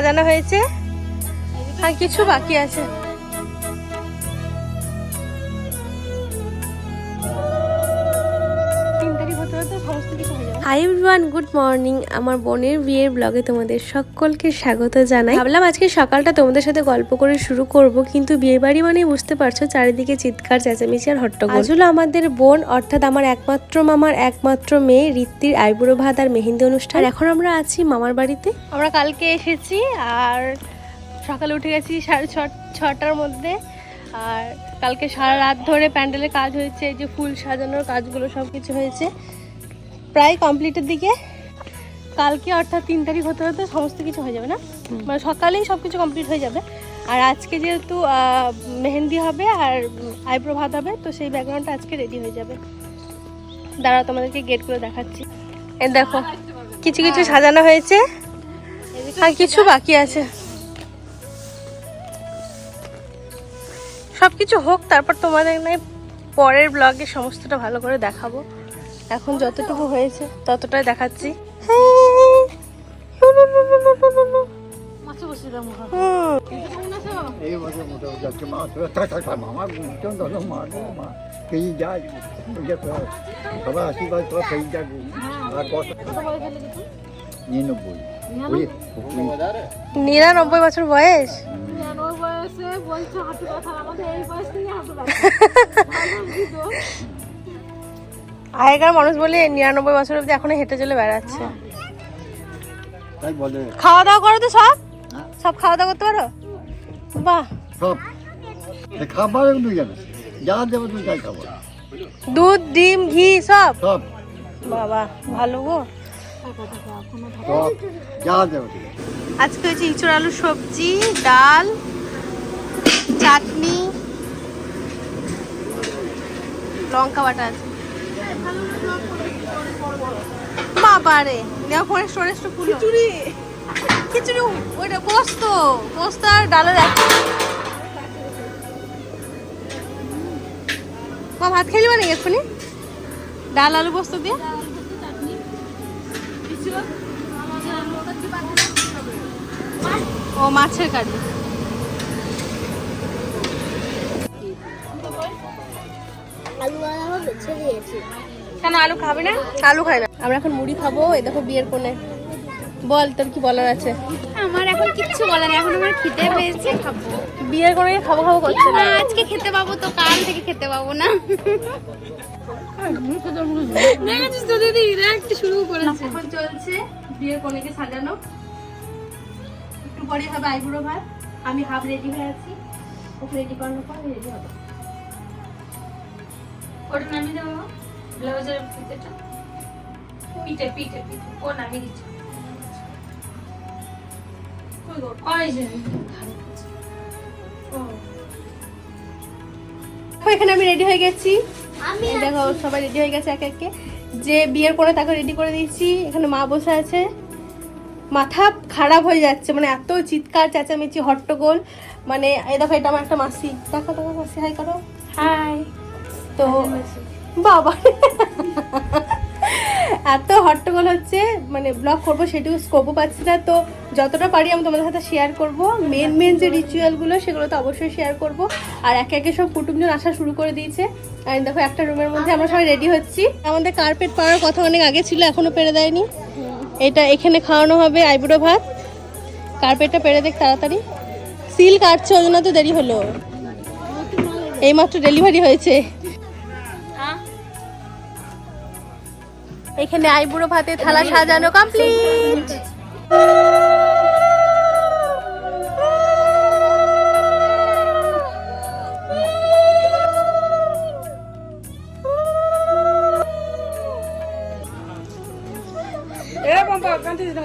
সাজানো হয়েছে। আর কিছু বাকি আছে। তিন তারিখ হতে হতে সমস্ত কিছু হাই এভরিওয়ান গুড মর্নিং আমার বোনের বিয়ের ব্লগে তোমাদের সকলকে স্বাগত জানাই। ভাবলাম আজকে সকালটা তোমাদের সাথে গল্প করে শুরু করব, কিন্তু বিয়ে বাড়ি মানে বুঝতে পারছ চারিদিকে চিৎকার, চেঁচামেচি আর হট্টগোল। আজ হলো আমাদের বোন, অর্থাৎ আমার একমাত্র মামার একমাত্র মেয়ে, ঋত্বির আইবুড়ো ভাত আর মেহেন্দি অনুষ্ঠান। এখন আমরা আছি মামার বাড়িতে। আমরা কালকে এসেছি আর সকালে উঠে গেছি সাড়ে ছটার মধ্যে। আর কালকে সারা রাত ধরে প্যান্ডেলের কাজ হয়েছে যে ফুল সাজানোর কাজগুলো সব কিছু হয়েছে। প্রায় কমপ্লিটের দিকে। কালকে অর্থাৎ তিন তারিখ হতে হতে সমস্ত কিছু হয়ে যাবে না? মানে সকালেই সব কিছু কমপ্লিট হয়ে যাবে। আর আজকে যেহেতু মেহেন্দি হবে আর আইব্রো ভাত হবে তো সেই ব্যাকগ্রাউন্ডটা আজকে রেডি হয়ে যাবে। দাঁড়াও তোমাদেরকে গেট করে দেখাচ্ছি। এ দেখো কিছু কিছু সাজানো হয়েছে। আর কিছু বাকি আছে। সব কিছু হোক তারপর তোমাদের নয় পরের ব্লগে সমস্তটা ভালো করে দেখাবো। এখন যতটুকু হয়েছে ততটাই দেখাচ্ছি হুম। এই বছর মোটামুটি যাচ্ছে মা তোরা থাক থাক থাক মামা ঘুমছেন দাদা মা গো মা পেয়ে যায় বুঝে তো সবাই আগেকার মানুষ বলে নিরানব্বই বছর অব্দি এখনও হেঁটে চলে বেড়াচ্ছে। খাওয়া দাওয়া করো তো সব। হ্যাঁ। সব খাওয়া দাওয়া করতে পারো? বাহ। সব। খাবার যা দেবে তাই দুধ ডিম ঘি সব? সব। বাবা ভালো গো। যা দেবে আজকে হয়েছে ইঁচড় আলু সবজি ডাল চাটনি লঙ্কা বাটা আছে। বাবারে। নেওয়া স্টোরেজটা ফুল খিচুড়ি। খিচুড়ি ওইটা পোস্ত। পোস্ত আর ডালের এক মা ভাত খেলি মানে এক্ষুনি? ডাল আলু পোস্ত দিয়ে? ও মাছের কারি। কেন আলু খাবি না? আলু খাই না। আমরা এখন মুড়ি খাব এই দেখো বিয়ের কোণে। বল তোর কি বলার আছে? আমার এখন কিচ্ছু বলার নেই এখন আমার খিদে পেয়েছে খাব। বিয়ের কোণে খাব খাব করছে না। আজকে খেতে পাবো তো কাল থেকে খেতে পাবো না। দেখেছিস তো দিদি একটু শুরু করেছে। এখন চলছে বিয়ের কোণেকে সাজানো। একটু পরে হবে আইবুড়ো ভাত। আমি হাফ রেডি হয়ে আছি। ওকে রেডি করানোর পর রেডি হবে। ওটা নামিয়ে দেবো ব্লাউজের ফিতেটা পিঠে পিঠে পিঠে। ও নামিয়ে দিচ্ছে। এখানে আমি রেডি হয়ে গেছি। এই দেখো সবাই রেডি হয়ে গেছে একে একে। যে বিয়ের করে তাকে রেডি করে দিয়েছি এখানে মা বসে আছে। মাথা খারাপ হয়ে যাচ্ছে মানে এত চিৎকার চেঁচামেচি হট্টগোল। মানে এই দেখো এটা আমার একটা মাসি। দেখো দেখো মাসি হাই করো। হাই তো বাবা। এত হট্টগোল হচ্ছে মানে ব্লগ করব সেটুকু স্কোপও পাচ্ছি না, তো যতটা পারি আমি তোমাদের সাথে শেয়ার করব। মেন মেন যে রিচুয়ালগুলো সেগুলো তো অবশ্যই শেয়ার করব। আর একে একে সব কুটুমজন আসা শুরু করে দিয়েছে। আর দেখো, একটা রুমের মধ্যে আমরা সবাই রেডি হচ্ছি। আমাদের কার্পেট পাওয়ার কথা অনেক আগে ছিল এখনও পেরে দেয়নি। এটা এখানে খাওয়ানো হবে আইবুড়ো ভাত। কার্পেটটা পেরে দেখ তাড়াতাড়ি। সিল কাটছে ওই জন্য তো দেরি হলো। এইমাত্র ডেলিভারি হয়েছে। এখানে আইবুড়ো ভাতে থালা সাজানো কমপ্লিট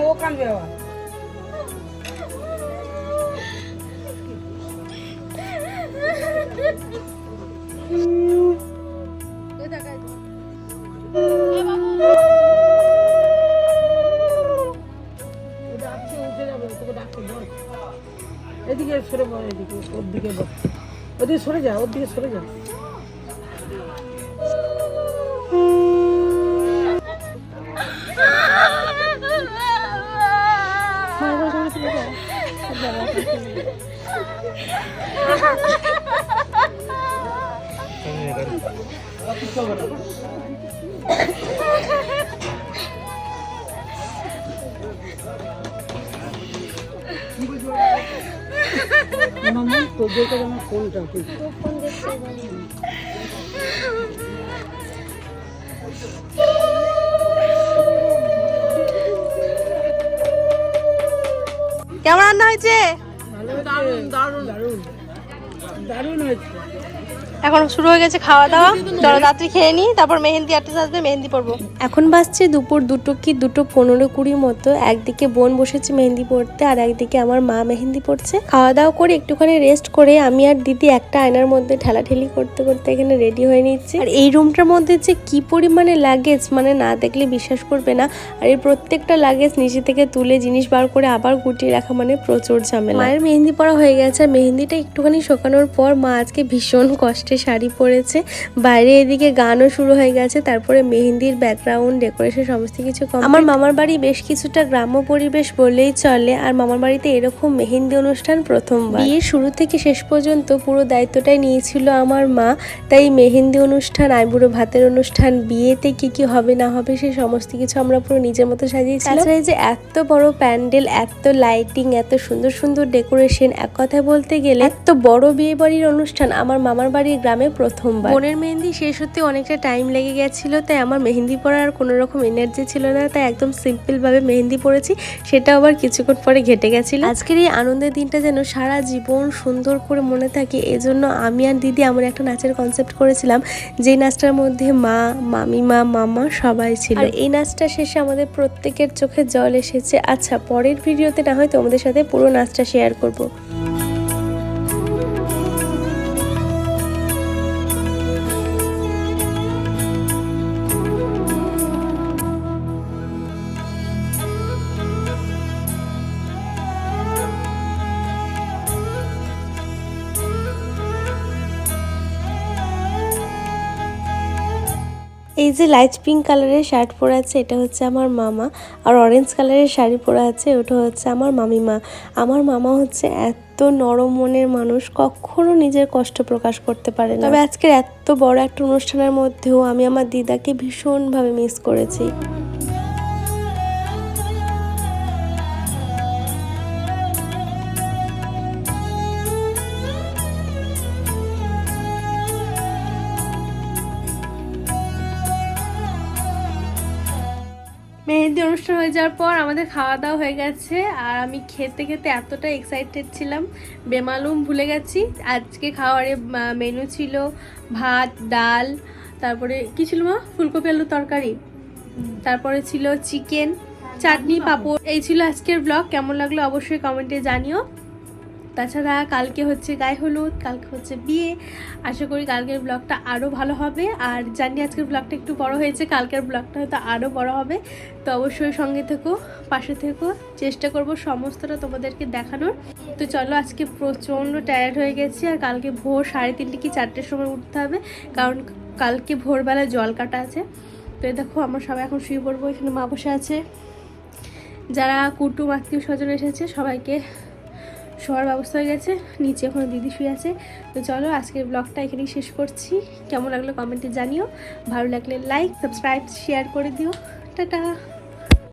ও কানবে এদিকে সরে বল এদিকে ওর দিকে বল। ওদিকে সরে যা ওর দিকে সরে যা। কাছে ফোনটা কেমন রান্না হয়েছে? ভালো দারুণ দারুণ দারুণ। দারুণ হয়েছে। এখন শুরু হয়ে গেছে খাওয়া দাওয়া। চলো রাত্রি খেয়ে নিই, তারপর মেহেন্দি আর্টিস্ট আসবে মেহেন্দি পরবো। এখন বাজছে দুপুর দুটো কি দুটো পনেরো কুড়ি মতো। একদিকে বোন বসেছে মেহেন্দি পড়তে আর একদিকে আমার মা মেহেন্দি পড়ছে খাওয়া দাওয়া করে একটুখানি রেস্ট করে আমি আর দিদি একটা আয়নার মধ্যে ঠেলাঠেলি করতে করতে এখানে রেডি হয়ে নিচ্ছি। আর এই রুমটার মধ্যে যে কি পরিমাণে লাগেজ মানে না দেখলে বিশ্বাস করবে না। আর এই প্রত্যেকটা লাগেজ নিচে থেকে তুলে জিনিস বার করে আবার গুটিয়ে রাখা মানে প্রচুর ঝামেলা। মায়ের মেহেন্দি পরা হয়ে গেছে, আর মেহেন্দিটা একটুখানি শোকানোর পর মা আজকে ভীষণ কষ্টে শাড়ি পরেছে। বাইরে এদিকে গানও শুরু হয়ে গেছে তারপরে মেহেন্দির ব্যাকগ্রাউন্ড ডেকোরেশন সমস্ত কিছু complete। আমার মামার বাড়ি বেশ কিছুটা গ্রাম্য পরিবেশ বললেই চলে আর মামার বাড়িতে এরকম মেহেন্দি অনুষ্ঠান প্রথমবার। বিয়ের শুরু থেকে শেষ পর্যন্ত পুরো দায়িত্বটাই নিয়েছিল আমার মা তাই মেহেন্দি অনুষ্ঠান আইবুড়ো ভাতের অনুষ্ঠান বিয়েতে কি কি হবে না হবে সেই সমস্ত কিছু আমরা পুরো নিজের মতো সাজিয়েছি তাছাড়া যে এত বড় প্যান্ডেল এত লাইটিং এত সুন্দর সুন্দর ডেকোরেশন এক কথায় বলতে গেলে এত বড় বিয়ে বাড়ির অনুষ্ঠান আমার মামার বাড়ির গ্রামে প্রথমবার। বোনের মেহেন্দি শেষ হতে অনেকটা টাইম লেগে গেছিল তাই আমার মেহেন্দি পরার আর কোনো রকম এনার্জি ছিল না তাই একদম সিম্পলভাবে মেহেন্দি পরেছি সেটা আবার কিছুক্ষণ পরে ঘেটে গেছিল। আজকের এই আনন্দের দিনটা যেন সারা জীবন সুন্দর করে মনে থাকে এজন্য আমি আর দিদি আমার একটা নাচের কনসেপ্ট করেছিলাম যে নাচটার মধ্যে মা মামিমা মামা সবাই ছিল। আর এই নাচটা শেষে আমাদের প্রত্যেকের চোখে জল এসেছে। আচ্ছা পরের ভিডিওতে না হয় তোমাদের সাথে পুরো নাচটা শেয়ার করব। এই যে লাইট পিঙ্ক কালারের শার্ট পরে আছে, এটা হচ্ছে আমার মামা। আর অরেঞ্জ কালারের শাড়ি পরে আছে, ওটা হচ্ছে আমার মামিমা। আমার মামা হচ্ছে এত নরম মনের মানুষ, কখনো নিজের কষ্ট প্রকাশ করতে পারে না। তবে আজকের এত বড় একটা অনুষ্ঠানের মধ্যেও আমি আমার দিদাকে ভীষণভাবে মিস করেছি। মেহেন্দি অনুষ্ঠান হয়ে যাওয়ার পর আমাদের খাওয়া দাওয়া হয়ে গেছে। আর আমি খেতে খেতে এতটা এক্সাইটেড ছিলাম বেমালুম ভুলে গেছি। আজকে খাওয়ারে মেনু ছিল ভাত ডাল তারপরে কি ছিল মা? ফুলকপি আলুর তরকারি। তারপরে ছিল চিকেন চাটনি পাঁপড়। এই ছিল আজকের ব্লগ কেমন লাগল অবশ্যই কমেন্টে জানিও। তাছাড়া কালকে হচ্ছে গায়ে হলুদ, কালকে হচ্ছে বিয়ে। আশা করি কালকের ব্লগটা আরও ভালো হবে। আর জানি আজকের ব্লগটা একটু বড় হয়েছে, কালকের ব্লগটা হয়তো আরও বড় হবে। তো অবশ্যই সঙ্গে থেকো, পাশে থেকো। চেষ্টা করব সমস্তটা তোমাদেরকে দেখানোর। তো চলো, আজকে প্রচণ্ড টায়ার্ড হয়ে গেছি। আর কালকে ভোর সাড়ে তিনটে কি চারটের সময় উঠতে হবে। কারণ কালকে ভোরবেলা জল কাটা আছে। তো দেখো, আমরা সবাই এখন শুয়ে পড়ব। এখানে মা বসে আছে। যারা কুটুম আত্মীয় স্বজন এসেছে, সবাইকে শোয়ার ব্যবস্থা হয়ে গেছে। নিচে এখনও দিদি শুয়ে আছে। তো চলো আজকের ব্লগটা এখানেই শেষ করছি। কেমন লাগল কমেন্টে জানিও। ভালো লাগলে লাইক সাবস্ক্রাইব শেয়ার করে দিও। টাটা!